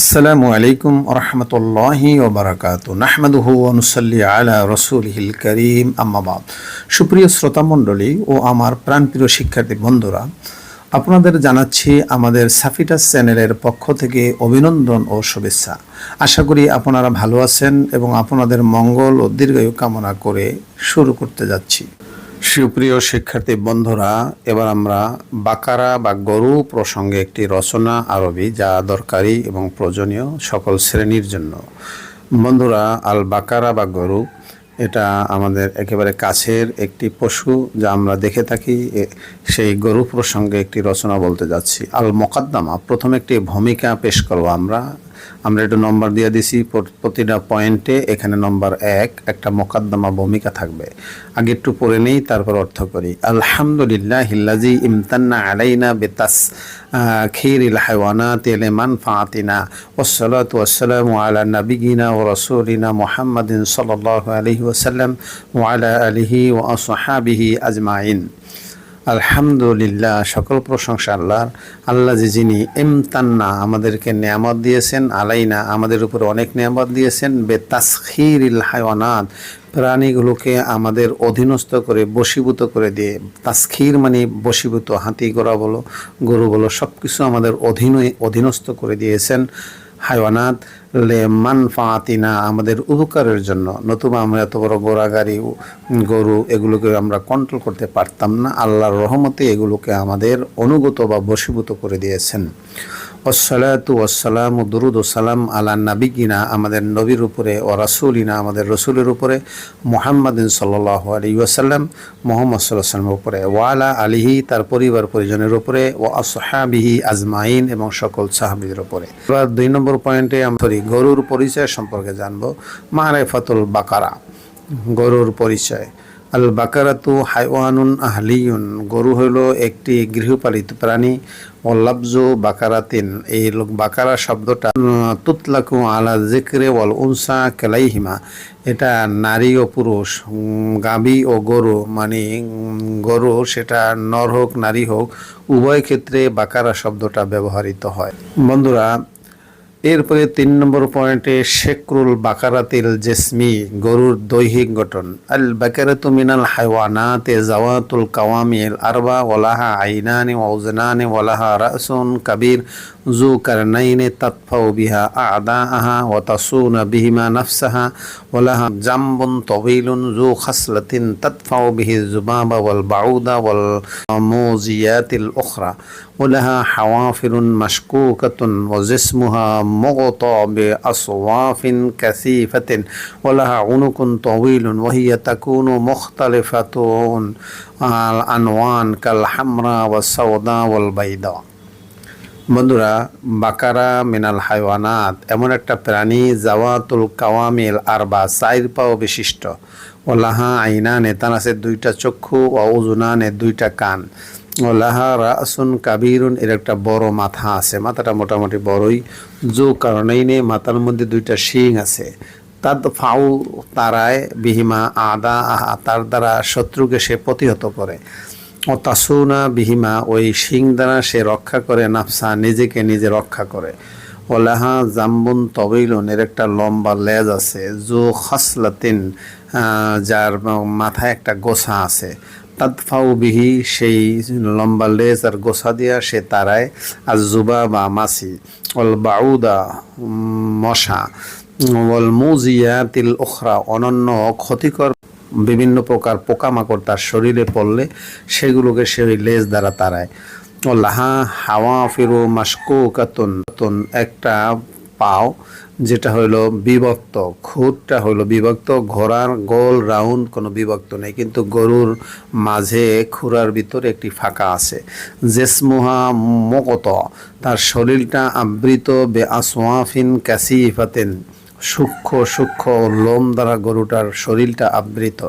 আসসালামু আলাইকুম রহমতুল্লাহি ওবরাকাত। নাহমাদুহু অনুসল্লি আলা রসুলহিল করিম। আম্মাবাদ সুপ্রিয় শ্রোতা মণ্ডলী ও আমার প্রাণপ্রিয় শিক্ষার্থী বন্ধুরা, আপনাদের জানাচ্ছি আমাদের সাফিটাস চ্যানেলের পক্ষ থেকে অভিনন্দন ও শুভেচ্ছা। আশা করি আপনারা ভালো আছেন এবং আপনাদের মঙ্গল ও দীর্ঘায়ু কামনা করে শুরু করতে যাচ্ছি। সুপ্রিয় শিক্ষার্থী বন্ধুরা, এবার আমরা বাকারা বা গরু প্রসঙ্গে একটি রচনা আরবি যা দরকারি এবং প্রয়োজনীয় সকল শ্রেণির জন্য। বন্ধুরা, আল বাকারা বা গরু, এটা আমাদের একেবারে কাছের একটি পশু যা আমরা দেখে থাকি। সেই গরু প্রসঙ্গে একটি রচনা বলতে যাচ্ছি। আল মোকাদ্দামা, প্রথম একটি ভূমিকা পেশ করব আমরা। আমরা একটু নম্বর দিয়ে দিছি প্রতিটা পয়েন্টে এখানে নম্বর এক, একটা মোকাদ্দমা ভূমিকা থাকবে। আগে একটু পড়ে নেই, তারপর অর্থ করি। আলহামদুলিল্লাহ হিল্লাজি ইমতান্না আলাইনা বেতাস খিরিল হাইওয়ানাত মান ফাতিনা ওসলাত ওয়াসালাম আলা নবিগিনা ও রসুলিনা মোহাম্মদিন সাল্লাহ আলহি ওসাল্লাম ওয়ালা আলিহি ও আসহাবিহি আজমাইন। আলহামদুলিল্লাহ, সকল প্রশংসা আল্লাহর। আল্লাহ যে যিনি এমতান্না আমাদেরকে নিয়ামত দিয়েছেন, আলাইনা আমাদের উপর অনেক নিয়ামত দিয়েছেন বে তাসখিরিল হায়ওয়ানাত, প্রাণীগুলোকে আমাদের অধীনস্থ করে, বশীভূত করে দিয়ে, তাসখির মানে বশীভূত হাতি গোড়া বলো, গরু বলো সব কিছু আমাদের অধীনে অধীনস্থ করে দিয়েছেন। হাইওয়ানাত লে মান ফাতিনা আমাদের উপকারের জন্য। নতুবা আমরা এত বড় গোড়া গাড়ি, গরু এগুলোকে আমরা কন্ট্রোল করতে পারতাম না। আল্লাহর রহমতে এগুলোকে আমাদের অনুগত বা বশীভূত করে দিয়েছেন। ওসলাতু ওসালাম দুরুদ ও সালাম আলা নাবিগিনা আমাদের নবীর উপরে ও রাসুলিনা, আমাদের রসুলের উপরে মোহাম্মদিন সাল্লাহ আলী ওয়াসাল্লাম, মোহাম্মদ সাল্লাহ সাল্লামের উপরে ওয়ালা আলিহি, তার পরিবার পরিজনের উপরে ও আসহাবিহি আজমাইন এবং সকল সাহাবিদের উপরে। এবার দুই নম্বর পয়েন্টে আমি গরুর পরিচয় সম্পর্কে জানব। মারেফাতুল বাকারা, গরুর পরিচয়। আল বাকারাতু হাইওয়ানুন আহলিউন গরু হলো একটি গৃহপালিত প্রাণী। ও বাকারাতিন এই বাকারা শব্দটা আলা কেলাইহিমা। এটা নারী ও পুরুষ গাবি ও গরু মানে গরু সেটা নর হোক, নারী হোক, উভয় ক্ষেত্রে বাকারা শব্দটা ব্যবহৃত হয়। বন্ধুরা এরপরে তিন নম্বর পয়েন্টে শেকরুল বাকারাতিল জেসমি, গরুর দৈহিক গঠন। আল বাকারাতু মিনাল হাইওয়ানাতে জাওয়াতুল কাওয়ামিল আরবা ওলাহা আইনানি ওজনানি ওলাহা রাসুন কাবির ذو كرنين تطفو بها أعداءها وتصون بهما نفسها ولها جنب طويل ذو خصلة تدفع به الذباب والبعوض والموزيات الأخرى ولها حوافل مشكوكة وجسمها مغطى بأصواف كثيفة ولها عنق طويل وهي تكون مختلفة الأنوان كالحمراء والسوداء والبيضاء. বন্ধুরা, বাকারা মিনাল হাইওয়ানাত এমন একটা প্রাণী জাওয়াতুল কাওয়ামিল আরবা, চাইর পাও বিশিষ্ট। ও লাহা আইনানে, তার আছে দুইটা চক্ষু ও উজুনানে দুইটা কান। ও লাহা রাসুন কাবিরুন, এর একটা বড় মাথা আছে। মাথাটা মোটামুটি বড়ই। জো কারণেই নে, মাথার মধ্যে দুইটা শিং আছে। তার ফাউ তারায় বিহিমা আদা আহা, তার দ্বারা শত্রুকে সে প্রতিহত করে। ও তাসুনা বিহিমা, ওই শিং দ্বারা সে রক্ষা করে, নাফসা নিজেকে নিজে রক্ষা করে। ওলাহা জাম্বুন তবিলুন, এর একটা লম্বা লেজ আছে, জো খাসলাতিন যার মাথায় একটা গোসা আছে। তাদফাউ বিহি, সেই লম্বা লেজ আর গোসা দিয়া সে তারায়, আর জুবা বা মাসি অল বাউদা মশা ওয়াল মুজিয়াতিল ওখরা অনন্য ক্ষতিকর বিভিন্ন প্রকার পোকামাকড় তার শরীরে পড়লে সেগুলোকে সে লেজ দ্বারা তাড়ায়। ও লাহা হাওয়া ফিরো মাস্কো কাতন একটা পাও যেটা হলো বিভক্ত খুঁটটা হলো বিভক্ত, ঘোড়ার গোল রাউন্ড কোনো বিভক্ত নেই, কিন্তু গরুর মাঝে খুরার ভিতরে একটি ফাঁকা আছে। জেসমুহা মকত তার শরীরটা আবৃত বে আসওয়াফিন ক্যাসিফাতেন। সূক্ষ্ম সূক্ষ্ম লোম দ্বারা গরুটার শরীরটা আবৃত।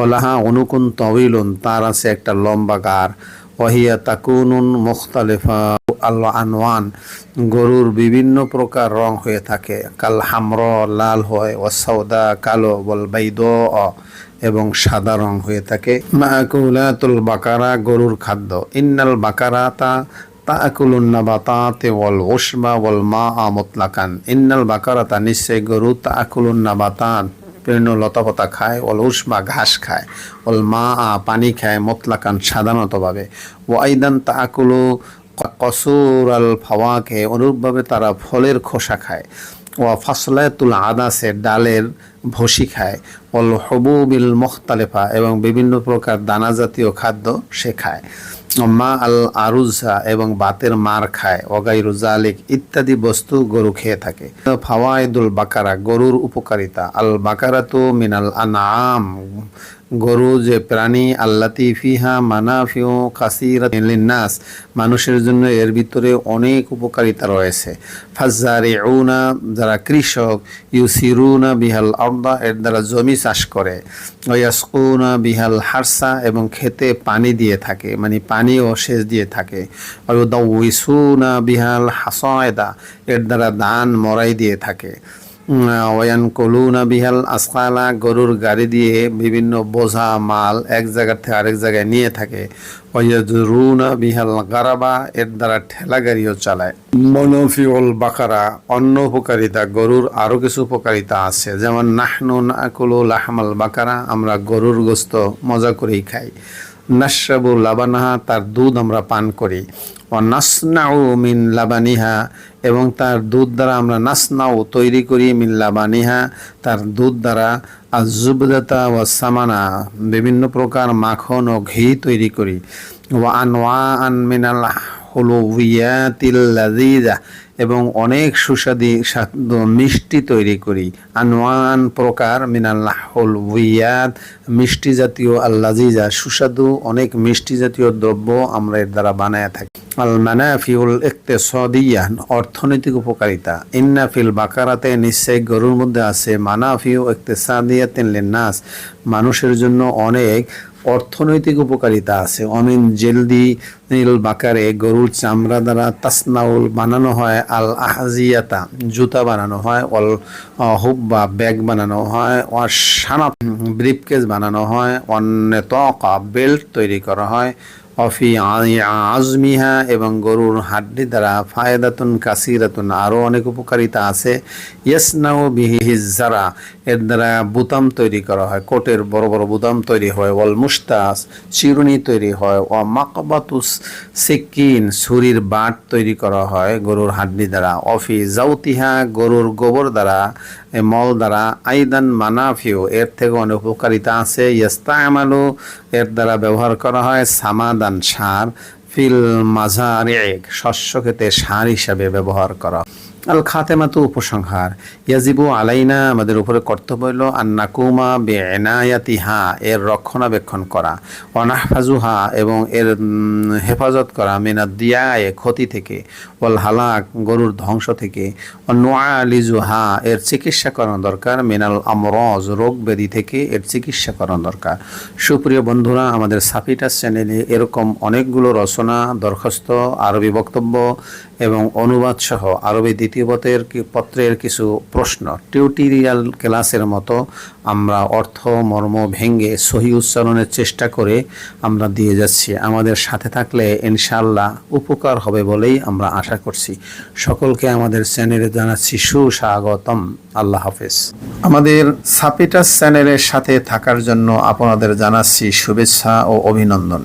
ওলাহা অনুকুন তবিলুন তার আছে একটা লম্বা গার ওয়াহিয়া তাকুনুন মুখতালিফা। আল্লাহ আনওয়ান, গরুর বিভিন্ন প্রকার রং হয়ে থাকে। কাল হামর, লাল হয় ও সৌদা কালো বল বাইদ, এবং সাদা রং হয়ে থাকে। মাকুলাতুল বাকারা, গরুর খাদ্য। ইন্নাল বাকারাতা তাকুলুন নাবাতাতে ওয়াল ওসমা ওয়াল মা আ মুতলাকান। ইন্নাল বাকারাতা নিশ্চয় গরু তাকুলুন নাবাতাত বিভিন্ন লতাপাতা খায় ওল উসমা ঘাস খায় ওল মা আ পানি খায় মতলাকান সাধারণতভাবে। ও আইদান তাকুলু কসুর আল ফাওয়াকে, অনুরূপভাবে তারা ফলের খোসা খায়। ও ফাসলাতুল আদাসে, ডালের ভসি খায়। ওল হবুবিল মুখতালেফা এবং বিভিন্ন প্রকার দানা জাতীয় খাদ্য সে খায়। মা আল আরুজা এবং বাতের মার খায় অগাই আলিক ইত্যাদি বস্তু গরু খেয়ে থাকে। ফাওয়াইদুল বাকারা, গরুর উপকারিতা। আল বাকারা তো মিনাল আনাম গরু যে প্রাণী, আল্লাতি ফিহা মানাফিউ কাসিরা লিন্নাস, মানুষের জন্য এর ভিতরে অনেক উপকারিতা রয়েছে। ফাজ্জারে উনা যারা কৃষক, ইউসিরুনা বিহাল আর্দা, এর দ্বারা জমি চাষ করে। ওয়াসকুনা বিহাল হারসা, এবং খেতে পানি দিয়ে থাকে মানে পানিও সেচ দিয়ে থাকে। ওয়াইসুনা বিহাল হাসয়দা, এর দ্বারা ধান মরাই দিয়ে থাকে। ওয়ান কলুনা বিহাল আসকালা গরুর গাড়ি দিয়ে বিভিন্ন বোঝা মাল এক জায়গার থেকে আরেক জায়গায় নিয়ে থাকে। রুনা বিহাল গারাবা, এর দ্বারা ঠেলা গাড়িও চালায়। মনোফিউল বাকারা অন্য উপকারিতা, গরুর আরও কিছু উপকারিতা আছে। যেমন নাহনু নাকুলু লাহমাল বাকারা, আমরা গরুর গোস্ত মজা করেই খাই। নাসাবু লাবানাহা, তার দুধ আমরা পান করি। ও নাসনাউ মিন লাবানিহা, এবং তার দুধ দ্বারা আমরা নাসনাউ তৈরি করি মিন লাবানিহা, তার দুধ দ্বারা। আজুবদাতা ও সামানা, বিভিন্ন প্রকার মাখন ও ঘি তৈরি করি। ও আনওয়া আন মিনাল হলুয়াতিল লাজিজা এবং অনেক সুস্বাদী স্বাদ, মিষ্টি তৈরি করি। আনওয়ান প্রকার মিনাল্লাহ হল উইয়াদ মিষ্টি জাতীয় আল্লাজিজা সুস্বাদু অনেক মিষ্টি জাতীয় দ্রব্য আমরা এর দ্বারা বানায় থাকি। আল মানাফিউল ইকতেসদিয়া, অর্থনৈতিক উপকারিতা। ইন্নাফিল বাকারাতে নিশ্চয় গরুর মধ্যে আছে মানাফিউ ইকতেসাদিয়াতিন লিন্নাস মানুষের জন্য অনেক অর্থনৈতিক উপকারিতা আছে। অমিন জেলদি নীল বাকারে গরুর চামড়া দ্বারা তাসনাউল বানানো হয়, আল আহাজিয়াতা জুতা বানানো হয় অল হুব্বা ব্যাগ বানানো হয় ও সানা ব্রিফকেস বানানো হয় অন্য তকা বেল্ট তৈরি করা হয় অফি আজমিহা এবং গরুর হাড্ডি দ্বারা ফায়দাতুন কাসিরাতুন আরও অনেক উপকারিতা আছে। ইয়াসনাও বিহিজারা এর দ্বারা বুতাম তৈরি করা হয়। কোটের বড় বড় বুতাম তৈরি হয়। ওয়াল মুস্তাস চিরুনি তৈরি হয়। ও মাকবাতুস সিকিন, ছুরির বাট তৈরি করা হয় গরুর হাড্ডি দ্বারা। অফি জাউতিহা, গরুর গোবর দ্বারা মল দ্বারা আইদান মানাফিও এর থেকে অনেক উপকারিতা আছে। ইয়াস্তামালু, এর দ্বারা ব্যবহার করা হয় সামাদান সার, ফিল মাঝারে শস্য খেতে সার হিসাবে ব্যবহার করা। আল খাতেমাতু উপসংহার। ইয়াজিবু আলাইনা, আমাদের উপরে কর্তব্য হইল নাকুমা বে এনায়াতিহা এর রক্ষণাবেক্ষণ করা। অনাহফাজুহা এবং এর হেফাজত করা মিনা দিয়ায়, ক্ষতি থেকে। ওয়াল হালাক, গরুর ধ্বংস থেকে। নোয়া লিজুহা এর চিকিৎসা করানো দরকার। মিনাল আমরজ, রোগ ব্যাধি থেকে এর চিকিৎসা করানো দরকার। সুপ্রিয় বন্ধুরা, আমাদের সাফিটাস চ্যানেলে এরকম অনেকগুলো রচনা, দরখাস্ত, আরবি বক্তব্য এবং অনুবাদ সহ আরবি দ্বিতীয় পত্রের পত্রের কিছু প্রশ্ন। টিউটোরিয়াল ক্লাসের মতো আমরা অর্থ, মর্ম ভেঙ্গে সহি উচ্চারণের চেষ্টা করে আমরা দিয়ে যাচ্ছি। আমাদের সাথে থাকলে ইনশাল্লাহ উপকার হবে বলেই আমরা আশা করছি। সকলকে আমাদের চ্যানেলে জানাচ্ছি সুস্বাগতম। আল্লাহ হাফেজ। আমাদের সাপিটাস চ্যানেলের সাথে থাকার জন্য আপনাদের জানাচ্ছি শুভেচ্ছা ও অভিনন্দন।